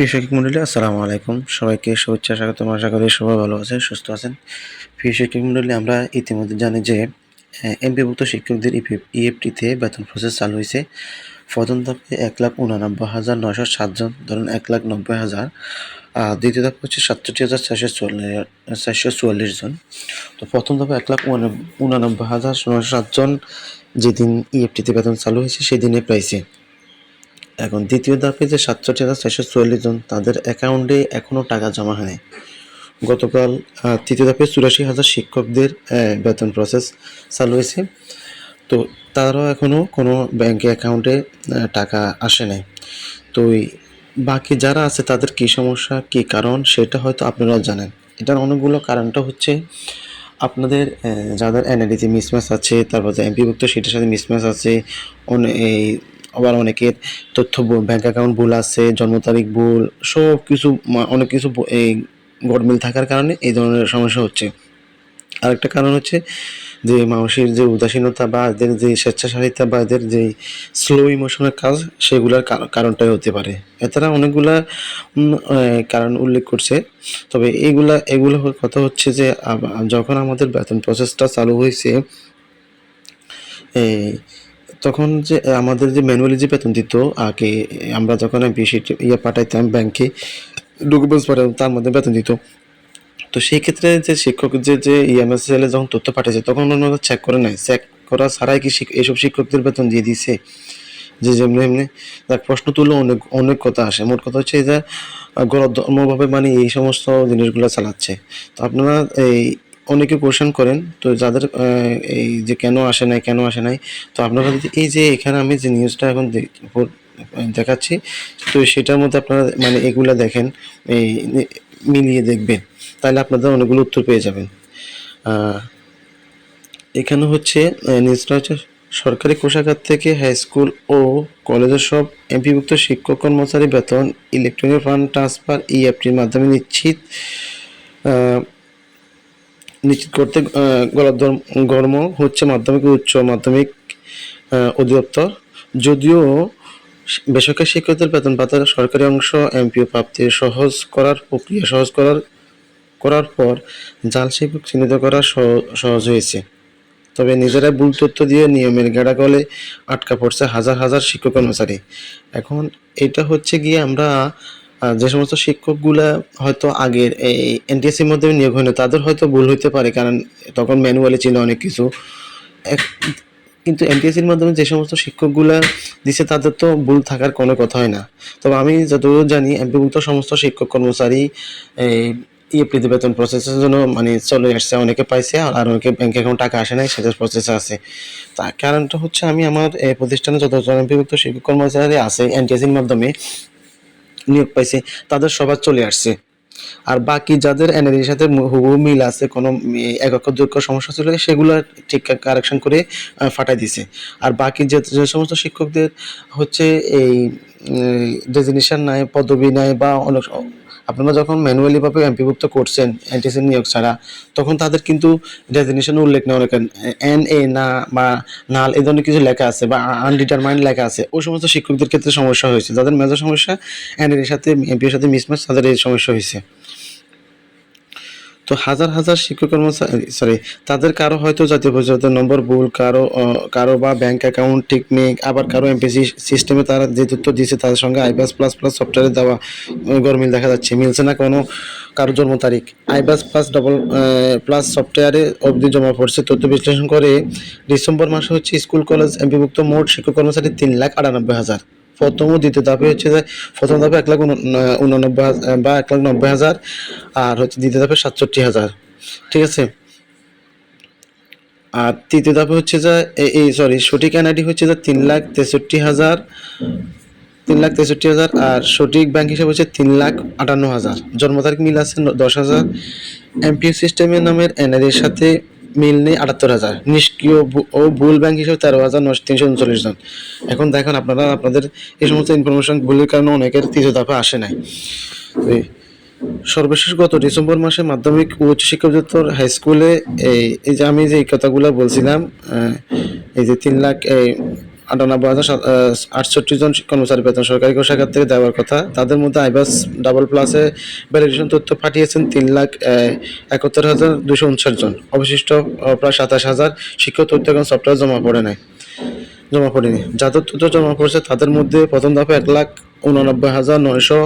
প্রিয় শিক্ষক মন্ডলী, আসসালামু আলাইকুম। সবাইকে শুভেচ্ছা স্বাগতম আশা করি সবাই ভালো আছেন, সুস্থ আছেন। প্রিয় শিক্ষক মন্ডলী, আমরা ইতিমধ্যে জানি যে এমপিভুক্ত শিক্ষকদের ইএফটিতে বেতন প্রসেস চালু হয়েছে। প্রথম ধাপে এক লাখ উনানব্বই হাজার নয়শো সাতজন ধরুন এক লাখ নব্বই হাজার। আর দ্বিতীয় ধাপ হচ্ছে সাতষট্টি হাজার চারশো চুয়াল্লিশ চারশো চুয়াল্লিশ জন। তো প্রথম ধাপে এক লাখ উনানব্বই হাজার নয়শো সাতজন যেদিন ইএফটিতে বেতন চালু হয়েছে সেদিনে পাইছে এখন দ্বিতীয় ধাপে যে সাতষট্টি হাজার চারশো চুয়াল্লিশ জন, তাদের অ্যাকাউন্টে এখনও টাকা জমা হয়নি। গতকাল তৃতীয় ধাপে চুরাশি হাজার শিক্ষকদের বেতন প্রসেস চালু হয়েছে। তো তারাও এখনও কোনো ব্যাংকে অ্যাকাউন্টে টাকা আসে নাই। তো বাকি যারা আছে, তাদের কী সমস্যা, কী কারণ, সেটা হয়তো আপনারাও জানেন। এটার অনেকগুলো কারণটা হচ্ছে, আপনাদের যাদের এনআইডিতে মিসম্যাচ আছে, তারপর যে এমপিভুক্ত সেটার সাথে মিসম্যাচ আছে অনেক এই আবার অনেকের তথ্য ব্যাংক অ্যাকাউন্ট ভুল আছে, জন্ম তারিখ ভুল, সব কিছু অনেক কিছু এই গড়মিল থাকার কারণে এই ধরনের সমস্যা হচ্ছে। আরেকটা কারণ হচ্ছে যে মানুষের যে উদাসীনতা বা এদের যে স্বেচ্ছাচারিতা বা এদের যে স্লো ইমোশনের কাজ, সেগুলোর কার- কারণটাই হতে পারে। এছাড়া অনেকগুলা কারণ উল্লেখ করছে। তবে এইগুলা এগুলো কথা হচ্ছে যে যখন আমাদের বেতন প্রসেসটা চালু হয়েছে তখন যে আমাদের যে ম্যানুয়ালি যে বেতন দিত, আগে আমরা যখন বেশি ইয়ে পাঠাইতাম ব্যাংকে ডকুমেন্টস পাঠাতাম তার মধ্যে বেতন দিত। তো সেই ক্ষেত্রে যে শিক্ষক, যে যে ইএমএসএল যখন তথ্য পাঠিয়েছে তখন ওনারা চেক করে নাই। চেক করা ছাড়াই কি এইসব শিক্ষকদের বেতন দিয়ে দিছে? যে যেমনি এমনি দেখ, প্রশ্ন তুলে অনেক অনেক কথা আসে। মোট কথা হচ্ছে যে গণধর্মভাবে মানে এই সমস্ত জিনিসগুলো চালাচ্ছে। তো আপনারা এই অনেকে কোশ্চেন করেন, তো যাদের এই যে কেন আসে নাই, কেন আসে নাই, তো আপনারা যদি, এই যে এখানে আমি যে নিউজটা এখন দেখাচ্ছি, তো সেটার মধ্যে আপনারা মানে এগুলা দেখেন, এই মিলিয়ে দেখবেন, তাহলে আপনাদের অনেকগুলো উত্তর পেয়ে যাবেন। এখানে হচ্ছে নিউজটা হচ্ছে সরকারি কোষাগার থেকে হাই স্কুল ও কলেজের সব এমপিভুক্ত শিক্ষক কর্মচারী বেতন ইলেকট্রনিক ফান্ড ট্রান্সফার ইএফটির মাধ্যমে নিশ্চিত নিশ্চিত করতে আহ, গণধর্ম- গর্ম হচ্ছে মাধ্যমিক উচ্চ মাধ্যমিক অধিদপ্তর। যদিও বেসরকারি শিক্ষকদের বেতন পাতার সরকারি অংশ এমপিও প্রাপ্তি সহজ করার প্রক্রিয়া সহজ করার করার পর জাল শিক্ষক চিহ্নিত করা সহ- সহজ হয়েছে। তবে নিজেরা ভুল তথ্য দিয়ে নিয়মের গেড়াগলে আটকা পড়ছে হাজার হাজার শিক্ষক কর্মচারী। এখন এটা হচ্ছে গিয়ে আমরা যে সমস্ত শিক্ষকগুলা হয়তো আগের এই এনটিএসসির মধ্যে নিয়োগ হয়নি তাদের হয়তো ভুল হইতে পারে, কারণ তখন ম্যানুয়ালি ছিল অনেক কিছু। কিন্তু এনটিএসসির মাধ্যমে যে সমস্ত শিক্ষকগুলা দিছে, তাদের তো ভুল থাকার কোনো কথা হয় না। তবে আমি যতদূর জানি, এমপিভুক্ত সমস্ত শিক্ষক কর্মচারী এই ইএফটিতে বেতন প্রসেসের জন্য মানে চলে আসছে, অনেকে পাইছে আর অনেকে ব্যাংক অ্যাকাউন্ট টাকা আসে নাই সেটার প্রসেস আছে। তার কারণটা হচ্ছে আমি আমার প্রতিষ্ঠানে যতজন এমপিভুক্ত শিক্ষক কর্মচারী আছে এনটিএসির মাধ্যমে নিয়োগ পাইছে, তাদের সবার চলে আসছে। আর বাকি যাদের এনএডির সাথে হুবহু মিল আছে, কোনো মি- এক অক্ষর, দুই অক্ষর সমস্যা ছিল সেগুলো ঠিক কারেকশন করে ফাটাই দিছে। আর বাকি যে যে সমস্ত শিক্ষকদের হচ্ছে এই ডেজিনেশন নাই, পদবি নাই বা অনেক আপনারা যখন ম্যানুয়ালিভাবে এমপিভুক্ত করছেন এনটিসি নিয়োগ ছাড়া, তখন তাদের কিন্তু ডেজিনেশন উল্লেখ নেই অনেক এন এ না, বা নাল এ ধরনের কিছু লেখা আছে, বা আনডিটারমাইন্ড লেখা আছে, ওই সমস্ত শিক্ষকদের ক্ষেত্রে সমস্যা হয়েছে। যাদের মেজর সমস্যা এন এর সাথে এমপির সাথে মিসম্যাচ তাদের এই সমস্যা হয়েছে। তো হাজার হাজার শিক্ষক কর্মচারী সরি তাদের কারও হয়তো জাতীয় পরিচয় নম্বর, ভুল, কারও কারও বা ব্যাংক অ্যাকাউন্ট ঠিক নেই আবার কারও এমপিসি সিস্টেমে তারা যে তথ্য দিয়েছে তাদের সঙ্গে আইবাস প্লাস প্লাস সফটওয়্যারে দেওয়া গরমিল দেখা যাচ্ছে। মিলছে না কোনো কারও জন্ম তারিখ। আইবাস প্লাস ডবল প্লাস সফটওয়্যারে অবধি জমা পড়ছে। তথ্য বিশ্লেষণ করে ডিসেম্বর মাসে হচ্ছে স্কুল, কলেজ এমপিভুক্ত মোট শিক্ষক কর্মচারী তিন লাখ আটানব্বই হাজার। প্রথম ও দ্বিতীয় ধাপে হচ্ছে যে প্রথম ধাপে এক লাখ উন- উননব্বই বা এক লাখ নব্বই হাজার, আর হচ্ছে দ্বিতীয় ধাপে সাতষট্টি হাজার। ঠিক আছে? আর তৃতীয় ধাপে হচ্ছে যে এই সরি সঠিক এনআইডি হচ্ছে যে তিন লাখ তেষট্টি হাজার, তিন লাখ তেষট্টি হাজার, আর সঠিক ব্যাংক হিসাব হচ্ছে তিন লাখ আটান্ন হাজার। জন্ম তারিখ মিল আছে দশ হাজার। এমপিও সিস্টেমের নামের এনআইডির সাথে মিল নেই আটাত্তর হাজার। নিষ্ক্রিয় ও ভুল ব্যাংক হিসেবে তেরো হাজার নশো তিনশো উনচল্লিশ জন। এখন দেখেন আপনারা, আপনাদের এই সমস্ত ইনফরমেশন ভুলের কারণে অনেকের তৃতীয় ধাপে আসে নাই। সর্বশেষ গত ডিসেম্বর মাসে মাধ্যমিক ও উচ্চশিক্ষা অধিদপ্তর হাই স্কুলে এই এই যে আমি যে এই কথাগুলো বলছিলাম এই যে তিন লাখ, এই আটানব্বই হাজার আটষট্টি জন কর্মচারী বেতন সরকারি কোষাগার থেকে দেওয়ার কথা। তাদের মধ্যে আইবাস ডাবল প্লাসে ভ্যালিডেশন তথ্য পাঠিয়েছেন তিন লাখ একাত্তর হাজার দুশো উনষাট জন। অবশিষ্ট প্রায় সাতাশ হাজার শিক্ষক তথ্য এবং সফটওয়্যার জমা পড়ে নাই, জমা পড়েনি। যাদের তথ্য জমা পড়েছে, তাদের মধ্যে প্রথম দফে এক লাখ উননব্বই হাজার নয়শো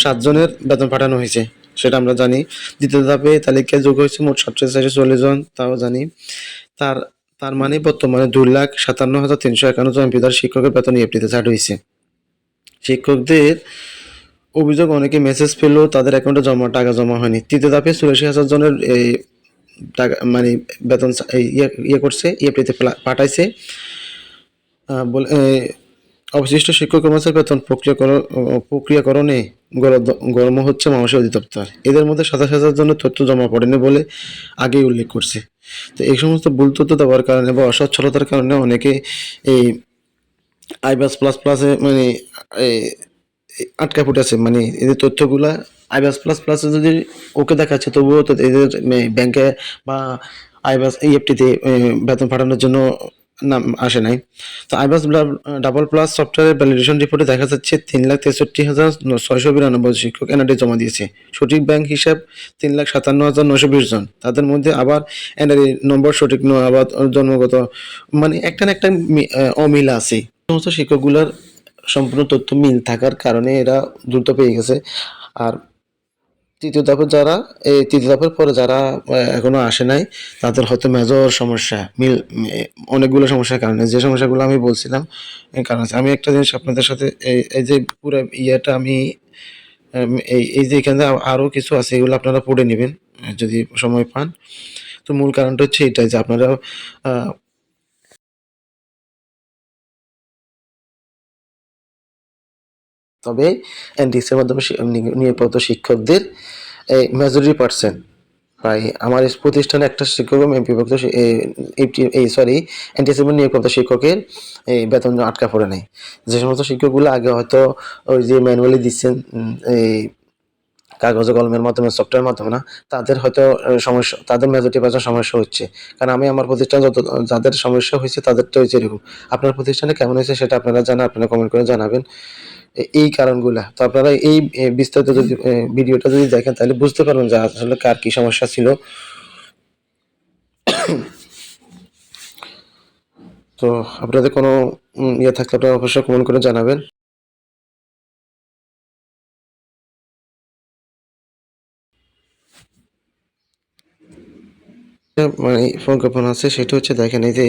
সাত জনের বেতন পাঠানো হয়েছে, সেটা আমরা জানি। দ্বিতীয় ধাপে তালিকায় যোগ হয়েছে মোট সাতশো চারশো চল্লিশ জন, তাও জানি। তার তার মানে বর্তমানে দুই লাখ সাতান্ন হাজার তিনশো একান্ন জন এমপিদার শিক্ষকের বেতন ইএফটিতে ছাড় হয়েছে। শিক্ষকদের অভিযোগ অনেকে মেসেজ পেলেও তাদের অ্যাকাউন্টে জমা, টাকা জমা হয়নি। তৃতীয় ধাপে চুরাশি হাজার জনের এই টাকা মানে বেতন ইয়ে ইয়ে করছে ইএফটিতে পাঠাইছে। বলে অবশিষ্ট শিক্ষক কর্মচারী বেতন প্রক্রিয়াকরণ প্রক্রিয়াকরণে গর- গরম হচ্ছে মহাশয় অধিদপ্তর। এদের মধ্যে সাতাশ হাজার জনের তথ্য জমা পড়েনি বলে আগেই উল্লেখ করছে। তো এই সমস্ত ভুল তথ্য দেওয়ার কারণে বা অসচ্ছলতার কারণে অনেকে এই আইবাস প্লাস প্লাসে মানে আটকা ফুটেছে মানে এদের তথ্যগুলা আইবাস প্লাস প্লাসে যদি ওকে দেখাচ্ছে, তবুও তো এদের ব্যাংকে বা আইবাস ইএফটিতে বেতন পাঠানোর জন্য নাম আসে নাই। তো iBAS double plus software validation রিপোর্টে দেখা যাচ্ছে তিন লাখ তেষট্টি হাজার ছয়শো বিরানব্বই শিক্ষক এনআরডি জমা দিয়েছে। সঠিক ব্যাংক হিসাব তিন লাখ সাতান্ন হাজার নশো বিশ জন। তাদের মধ্যে আবার এনআরডি নম্বর সঠিক নয়, আবার জন্মগত মানে একটা না একটা অমিল আছে। সমস্ত শিক্ষকগুলোর সম্পূর্ণ তথ্য মিল থাকার কারণে এরা দ্রুত পেয়ে গেছে। আর তৃতীয় ধাপে যারা, এই তৃতীয় ধাপের পরে যারা এখনও আসে নাই, তাদের হয়তো মেজর সমস্যা, মিল অনেকগুলো সমস্যার কারণে যে সমস্যাগুলো আমি বলছিলাম কারণ। আমি একটা জিনিস আপনাদের সাথে, এই এই যে পুরো ইয়েটা আমি এই এই যে এখানে আ- আরও কিছু আছে, এগুলো আপনারা পড়ে নেবেন, যদি সময় পান তো মূল কারণটা হচ্ছে এটাই যে আপনারা তবে এনটিএসের মাধ্যমে নিয়োগপ্রাপ্ত শিক্ষকদের এই মেজরিটি পার্সেন্ট প্রায় আমার প্রতিষ্ঠানে একটা শিক্ষক এবং এমপিভুক্ত এই- সরি এনটিএসের নিয়োগপ্রাপ্ত শিক্ষকের এই বেতন আটকা পড়ে নাই। যে সমস্ত শিক্ষকগুলো আগে হয়তো ওই যে ম্যানুয়ালি দিচ্ছেন এই কাগজে কলমের মাধ্যমে সফটওয়্যার মাধ্যমে না, তাদের হয়তো সমস্যা, তাদের মেজরিটি পার্সেন্ট সমস্যা হচ্ছে। কারণ আমি আমার প্রতিষ্ঠান যত, যাদের সমস্যা হয়েছে তাদেরটা হয়েছে এরকম। আপনার প্রতিষ্ঠানে কেমন হয়েছে সেটা আপনারা জানা, আপনারা কমেন্ট করে জানাবেন। এই কারণগুলা। তো আপনারা এই বিস্তারিত যদি ভিডিওটা যদি দেখেন, তাহলে বুঝতে পারবেন যে আসলে কার কি সমস্যা ছিল। তো আপনাদের কোনো ইয়ে থাকলে আপনারা অবশ্যই কমেন্ট করে জানাবেন। মানে ফোন প্রজ্ঞাপন আছে, সেটা হচ্ছে দেখেন, এই যে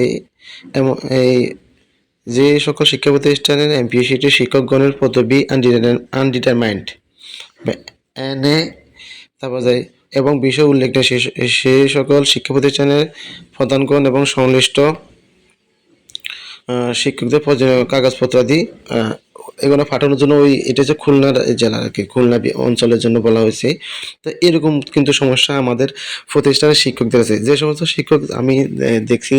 এই যে সকল শিক্ষা প্রতিষ্ঠানের এমপিএসিটি শিক্ষকগণের পদবি আনডিটারমাইন্ড এনে তারপর যায় এবং বিষয় উল্লেখ সেই সকল শিক্ষা প্রতিষ্ঠানের প্রধানগণ এবং সংশ্লিষ্ট শিক্ষকদের কাগজপত্র আহ, এগুলো পাঠানোর জন্য ওই এটা হচ্ছে খুলনার জেলা আর কি খুলনা অঞ্চলের জন্য বলা হয়েছে। তো এরকম কিন্তু সমস্যা আমাদের প্রতিষ্ঠানের শিক্ষকদের আছে। যে সমস্ত শিক্ষক আমি দেখছি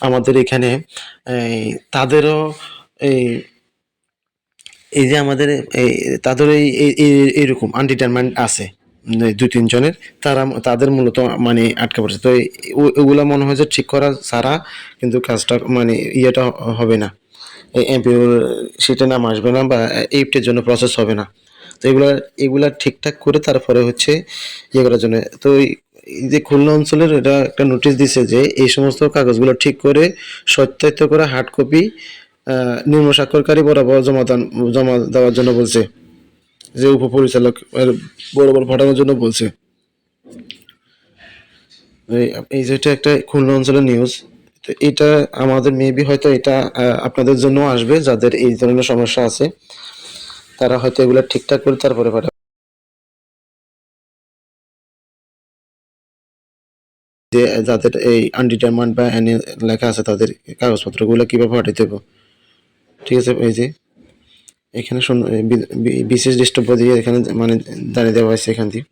আমাদের এখানে তাদেরও এই এই যে আমাদের এই তাদের এই এইরকম আনডিটারমাইন্ড আছে। দুই, তিনজনের, তারা তাদের মূলত মানে আটকে পড়ছে। তো ওগুলা মনে হয় যে ঠিক করা ছাড়া কিন্তু কাজটা মানে ইয়েটা হবে না। এই এমপিও সিটে নাম আসবে না বা এইপটের জন্য প্রসেস হবে না। তো এগুলা এগুলা ঠিকঠাক করে তারপরে হচ্ছে ইয়ে করার জন্য। তো এই যে খুলনা অঞ্চলের এটা একটা নোটিশ দিছে যে এই সমস্ত কাগজগুলো ঠিক করে সত্যায়িত করে হার্ড কপি নিম্ন স্বাক্ষরকারী বরাবর জমা দান- জমা দেওয়ার জন্য বলছে। যে উপপরিচালক বরাবর পাঠানোর জন্য বলছে। এই- যেটা একটা খুলনা অঞ্চলের নিউজ তো এটা আমাদের মেবি হয়তো এটা আপনাদের জন্য আসবে, যাদের এই ধরনের সমস্যা আছে, তারা হয়তো এগুলো ঠিকঠাক করে তারপরে পাঠাবে। যে যাদের এই আনডিটারমান্ড বা লেখা আছে তাদের কাগজপত্রগুলো কীভাবে হবে। ঠিক আছে, এই যে। এখানে বিশেষ ডিস্টার্ব দিয়ে এখানে মানে দাঁড়িয়ে দেওয়া হয়েছে এখান দিয়ে।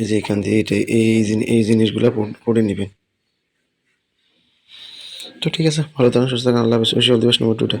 এই যে এখান দিয়ে এটা, এই এই জিনিসগুলো করে নেবেন। তো ঠিক আছে, ভালো থাকুন, সুস্থ থাকুন, আল্লাহ হাফেজ। উইশ দিবস নম্বর টুটা